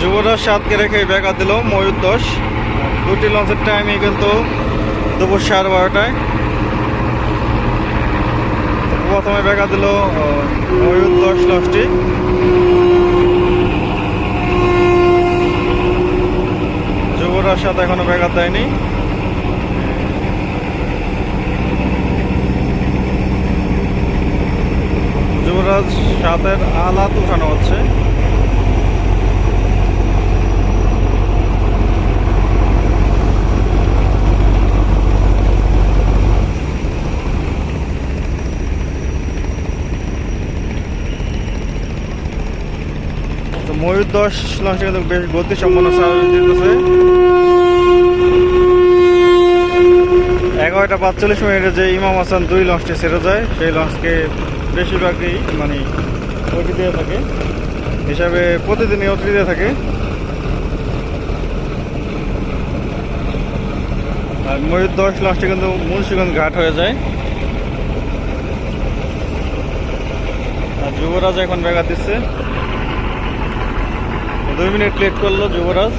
যুবরাজ সাতকে রেখে ব্যাঘাত দিল ময়ূর দশ। দুটি লঞ্চের টাইমই কিন্তু দুপুর সাড়ে বারোটায়। প্রথমে ব্যাঘাত দিল ময়ূর দশ লঞ্চটি যুবরাজ সাত এখনও ব্যাঘাত দেয়নি। যুবরাজ সাতের আলাত উঠানো হচ্ছে। ময়ূর দশ লঞ্চে কিন্তু বেশ গতি সম্পন্ন সার্ভিস এগারোটা পাঁচচল্লিশ মিনিটে যে ইমাম হাসান দুই লঞ্চটি ছেড়ে যায়, সেই লঞ্চকে বেশিরভাগই মানে ওটি দিয়ে থাকে। হিসাবে প্রতিদিনই ওটি দিয়ে থাকে। আর ময়ূর দশ লঞ্চটি কিন্তু মুন্সিগঞ্জ ঘাট হয়ে যায়। আর যুবরাজ এখন ব্যাঘাত দিচ্ছে। দুই মিনিট লেট করল যুবরাজ।